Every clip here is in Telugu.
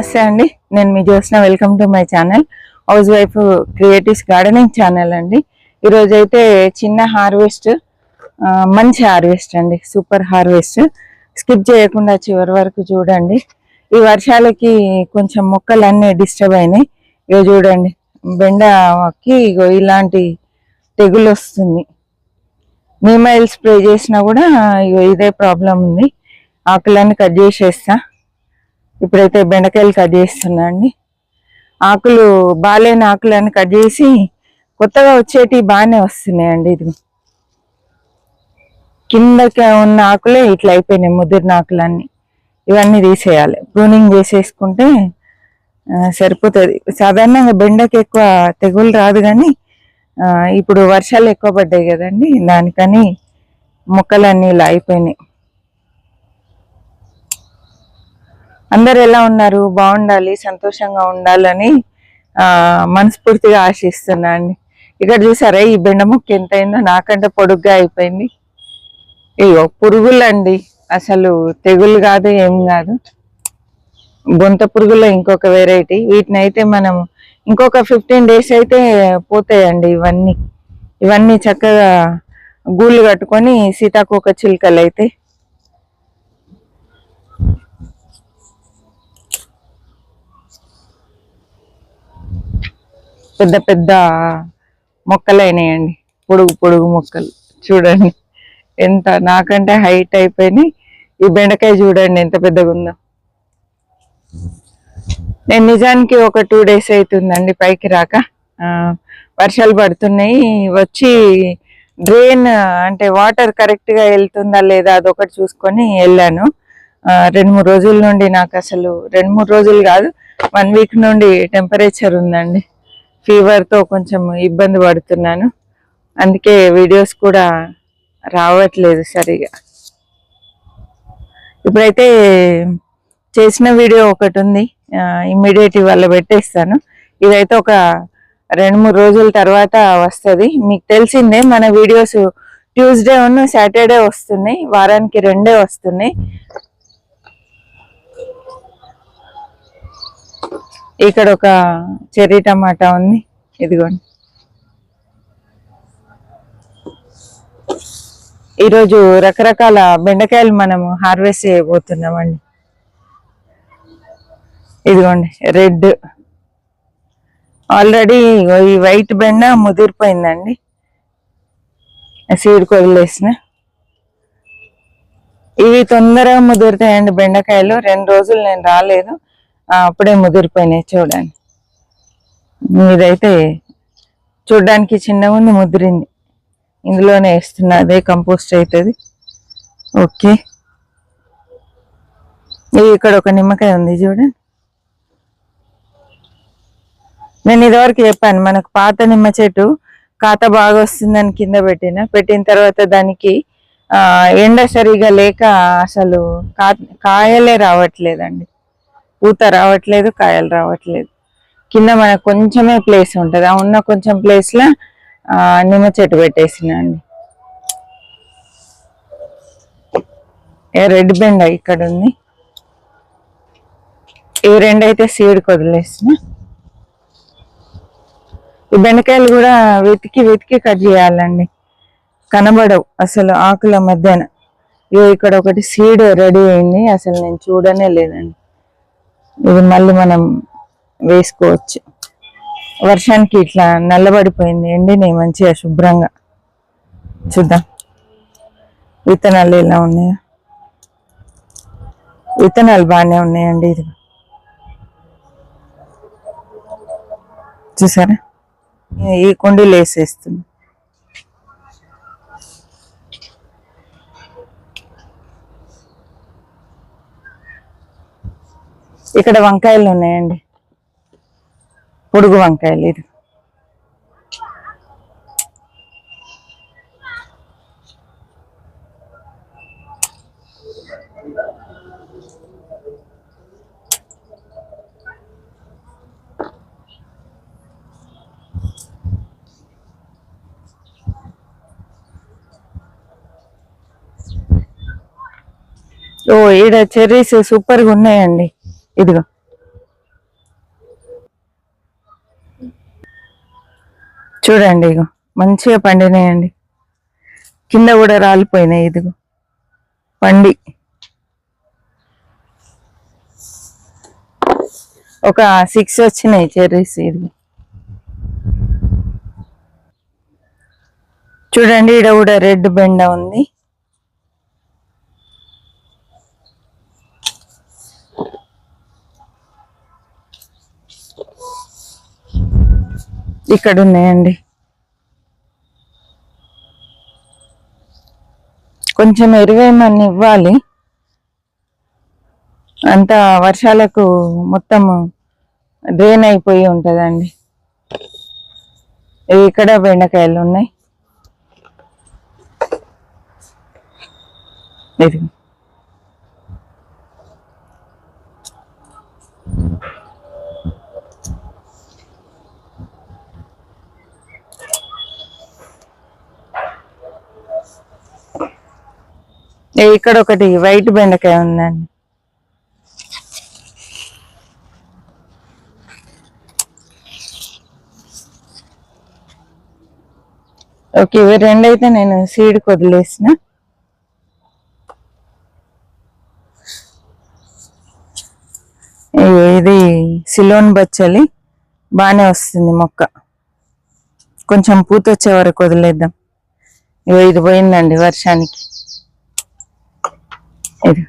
నమస్తే అండి. నేను మీ Jyothsna. Welcome to my channel house wife creatives gardening channel అండి. ఈరోజు అయితే చిన్న హార్వెస్ట్ మంచి హార్వెస్ట్ అండి. సూపర్ హార్వెస్ట్ స్కిప్ చేయకుండా చివరి వరకు చూడండి. ఈ వర్షాలకి కొంచెం మొక్కలు అన్నీ డిస్టర్బ్ అయినాయి. ఇక చూడండి బెండకి ఇగో ఇలాంటి తెగులు వస్తుంది. నీమైల్ స్ప్రే చేసినా కూడా ఇగో ఇదే ప్రాబ్లం ఉంది. ఆకులన్నీ కట్ చేసేస్తా. ఇప్పుడైతే బెండకాయలు కట్ చేస్తున్నా అండి. ఆకులు బాగాలేని ఆకులన్నీ కట్ చేసి కొత్తగా వచ్చేటివి బాగానే వస్తున్నాయండి ఇది. కిందకి ఉన్న ఆకులే ఇట్లా అయిపోయినాయి ముదిరిన ఆకులన్నీ. ఇవన్నీ తీసేయాలి. ప్రూనింగ్ చేసేసుకుంటే సరిపోతుంది. సాధారణంగా బెండకి ఎక్కువ తెగులు రాదు కానీ ఇప్పుడు వర్షాలు ఎక్కువ పడ్డాయి కదండి దానికని మొక్కలన్నీ ఇలా అయిపోయినాయి. అందరు ఎలా ఉన్నారు? బాగుండాలి సంతోషంగా ఉండాలని మనస్ఫూర్తిగా ఆశిస్తున్నా అండి. ఇక్కడ చూసారా ఈ బెండ ముక్క ఎంతైందో నాకంటే పొడుగ్గా అయిపోయింది. ఇగో పురుగులండి. అసలు తెగులు కాదు ఏం కాదు. బొంత పురుగులో ఇంకొక వెరైటీ వీటిని అయితే మనం ఇంకొక ఫిఫ్టీన్ డేస్ అయితే పోతాయండి ఇవన్నీ. ఇవన్నీ చక్కగా గూళ్ళు కట్టుకొని సీతాకోక చిలుకలు అయితే పెద్ద పెద్ద మొక్కలు అయినాయండి. పొడుగు పొడుగు మొక్కలు. చూడండి. ఎంత నాకంటే హైట్ అయిపోయినాయి. ఈ బెండకాయ చూడండి ఎంత పెద్దగా ఉందో. నేను నిజానికి ఒక టూ డేస్ అవుతుందండి పైకి రాక. వర్షాలు పడుతున్నాయి. వచ్చి డ్రైన్ అంటే వాటర్ కరెక్ట్గా వెళ్తుందా లేదా అదొకటి చూసుకొని వెళ్ళాను. రెండు మూడు రోజుల నుండి నాకు అసలు రెండు మూడు రోజులు కాదు వన్ వీక్ నుండి టెంపరేచర్ ఉందండి. ఫీవర్తో కొంచెం ఇబ్బంది పడుతున్నాను. అందుకే వీడియోస్ కూడా రావట్లేదు సరిగా. ఇప్పుడైతే చేసిన వీడియో ఒకటి ఉంది. ఇమ్మీడియట్ ఇవాళ పెట్టేస్తాను. ఇదైతే ఒక రెండు మూడు రోజుల తర్వాత వస్తుంది. మీకు తెలిసిందే మన వీడియోస్ ట్యూస్డే ఉన్న సాటర్డే వస్తున్నాయి. వారానికి రెండే వస్తున్నాయి. ఇక్కడ ఒక చెర్రీ టమాటా ఉంది. ఇదిగోండి. ఈరోజు రకరకాల బెండకాయలు మనము హార్వెస్ట్ చేయబోతున్నామండి. ఇదిగోండి రెడ్. ఆల్రెడీ ఈ వైట్ బెండ ముదిరిపోయిందండి. సీడ్ కొదిలేసిన ఇవి తొందరగా ముదురుతాయండి బెండకాయలు. రెండు రోజులు నేను రాలేదు. అప్పుడే ముదిరిపోయినాయి చూడండి. ఇదైతే చూడడానికి చిన్నగా ఉంది ముదిరింది. ఇందులోనే వేస్తున్నా అదే కంపోస్ట్ అవుతుంది. ఓకే. ఇక్కడ ఒక నిమ్మకాయ ఉంది చూడండి. నేను ఇదివరకు చెప్పాను మనకు పాత నిమ్మ చెట్టు కాత బాగా వస్తుందని కింద పెట్టిన పెట్టిన తర్వాత దానికి ఎండ సరిగా లేక అసలు కా- కాయలే రావట్లేదండి. పూత రావట్లేదు కాయలు రావట్లేదు. కింద మనకు కొంచెమే ప్లేస్ ఉంటుంది. ఆ ఉన్న కొంచెం ప్లేస్లో నిమ్మ చెట్టు పెట్టేసిన అండి. ఏ రెడ్ బెండ ఇక్కడ ఉంది. ఈ రెండు అయితే సీడ్ వదిలేసిన. ఈ బెండకాయలు కూడా వెతికి వెతికి కట్ చేయాలండి. కనబడవు అసలు ఆకుల మధ్యన. ఇగో ఇక్కడ ఒకటి సీడ్ రెడీ అయింది. అసలు నేను చూడనే లేదండి. ఇది మళ్ళీ మనం వేసుకోవచ్చు. వర్షానికి ఇట్లా నల్లబడిపోయింది ఎండినాయి మంచిగా శుభ్రంగా. చూద్దాం. విత్తనాలు ఎలా ఉన్నాయో. విత్తనాలు బాగానే ఉన్నాయండి ఇది. చూసారా? ఈ కుండీలు వేసేస్తుంది ఇక్కడ వంకాయలు ఉన్నాయండి. పొడుగు వంకాయలు ఇది. ఓ ఈడ చెర్రీస్ సూపర్గా ఉన్నాయండి. ఇదిగో. చూడండి ఇగో మంచిగా పండినాయండి. కింద కూడా రాలిపోయినాయి ఇదిగో. పండి. ఒక సిక్స్ వచ్చినాయి చెర్రీస్ ఇది చూడండి ఇక్కడ కూడా రెడ్ బెండ ఉంది. ఇక్కడ ఉన్నాయండి కొంచెం ఎరువేమని ఇవ్వాలి. అంత వర్షాలకు మొత్తం డ్రైన్ అయిపోయి ఉంటుందండి. ఇవి ఇక్కడ బెండకాయలు ఉన్నాయి. ఇది ఇక్కడ ఒకటి వైట్ బెండకాయ ఉందండి. ఓకే ఇవి రెండు అయితే నేను సీడ్ వదిలేసిన. ఇది సిలోన్ బచ్చలి. బాగానే వస్తుంది మొక్క. కొంచెం పూత వచ్చే వరకు వదిలేద్దాం. ఇవి ఇది పోయిందండి వర్షానికి. ఇది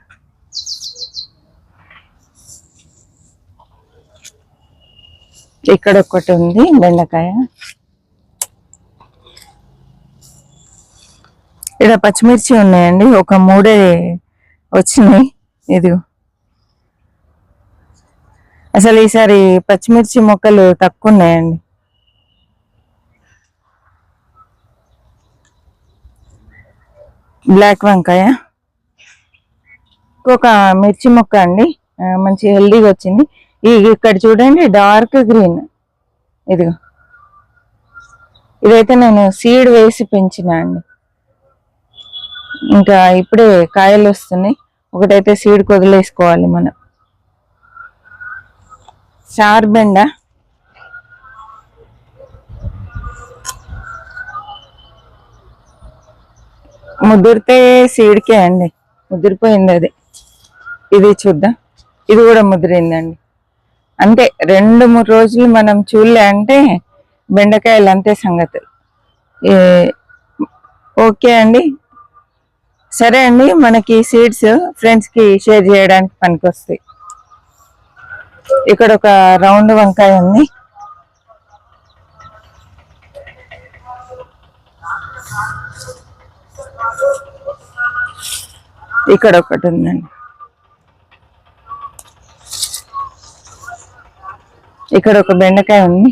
ఇక్కడ ఒకటి ఉంది బెండకాయ. ఇక్కడ పచ్చిమిర్చి ఉన్నాయండి ఒక మూడే వచ్చినాయి ఇది అసలు ఈసారి పచ్చిమిర్చి మొక్కలు తక్కువ ఉన్నాయండి బ్లాక్ వంకాయ. ఒక మిర్చి మొక్క అండి. మంచి హెల్దీగా వచ్చింది. ఈ ఇక్కడ చూడండి డార్క్ గ్రీన్. ఇదిగో. ఇదైతే నేను సీడ్ వేసి పెంచిన అండి. ఇంకా ఇప్పుడే కాయలు వస్తున్నాయి. ఒకటైతే సీడ్ వదిలేసుకోవాలి మనం. చార్బెండ ముదిరితే సీడ్కే అండి. ముదిరిపోయింది అది. ఇది చూద్దాం. ఇది కూడా ముదిరిందండి. అంతే రెండు మూడు రోజులు మనం చూడలే అంటే బెండకాయలు అంతే సంగతి. ఓకే అండి. సరే అండి మనకి సీడ్స్ ఫ్రెండ్స్కి షేర్ చేయడానికి పనికొస్తాయి. ఇక్కడ ఒక రౌండ్ వంకాయ ఉంది. ఇక్కడ ఒకటి ఉందండి. ఇక్కడ ఒక బెండకాయ ఉంది.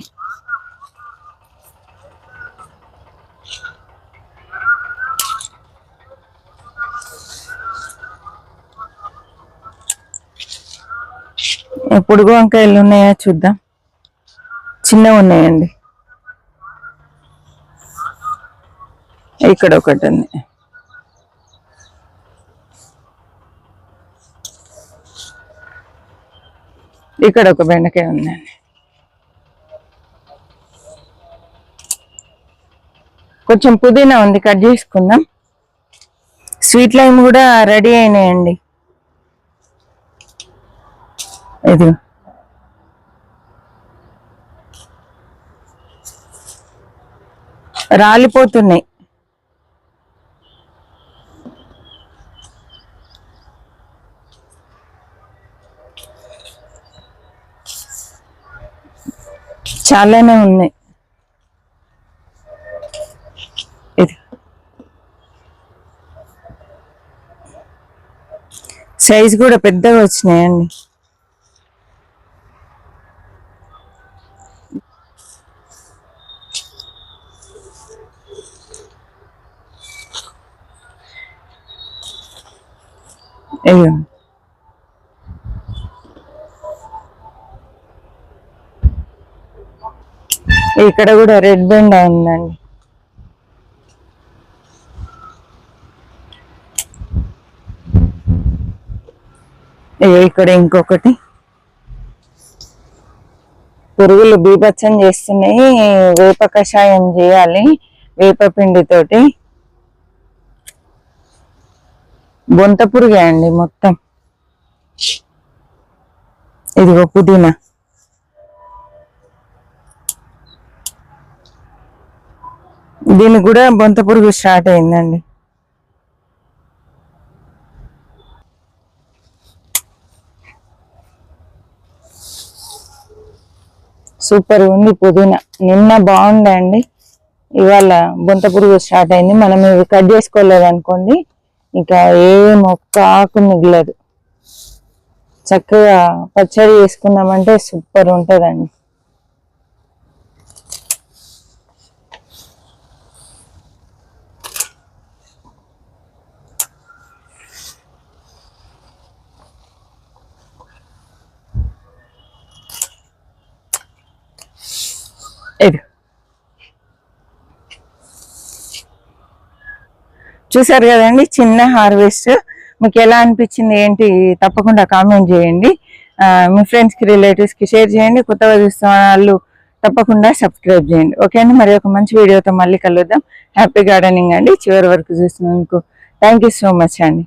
పొడుగు వంకాయలు ఉన్నాయా చూద్దాం. చిన్నవి ఉన్నాయండి. ఇక్కడ ఒకటి ఉంది. ఇక్కడ ఒక బెండకాయ ఉందండి కొంచెం పుదీనా ఉంది కట్ చేసుకుందాం. స్వీట్ లైమ్ కూడా రెడీ అయినాయండి. ఇది రాలిపోతున్నాయి. చాలానే ఉన్నాయి. సైజ్ కూడా పెద్దగా వచ్చినాయండి. అయ్యో ఇక్కడ కూడా రెడ్ బెండ ఉందండి. అయ్యో ఇక్కడ ఇంకొకటి? పురుగులు బీభత్సం చేస్తున్నాయి. వేప కషాయం చేయాలి వేప పిండితోటి. బొంత పురుగే అండి మొత్తం. ఇదిగో పుదీనా. దీనికి కూడా బొంత పురుగు స్టార్ట్ అయిందండి. సూపర్ ఉంది పుదీనా. నిన్న బాగుందండి ఇవాళ బొంత పురుగు స్టార్ట్ అయింది. మనం ఇవి కట్ చేసుకోలేదు అనుకోండి ఇంకా ఏ మొక్క ఆకు మిగలదు. చక్కగా పచ్చడి చేసుకున్నామంటే సూపర్ ఉంటుందండి ఇది చూసారు కదండి చిన్న హార్వెస్ట్. మీకు ఎలా అనిపించింది ఏంటి తప్పకుండా కామెంట్ చేయండి. మీ ఫ్రెండ్స్కి రిలేటివ్స్కి షేర్ చేయండి. కొత్తగా చూస్తున్న వాళ్ళు తప్పకుండా సబ్స్క్రైబ్ చేయండి. ఓకే అండి మరి ఒక మంచి వీడియోతో మళ్ళీ కలుద్దాం. హ్యాపీ గార్డెనింగ్ అండి. చివరి వరకు చూసినందుకు థ్యాంక్ యూ సో మచ్ అండి.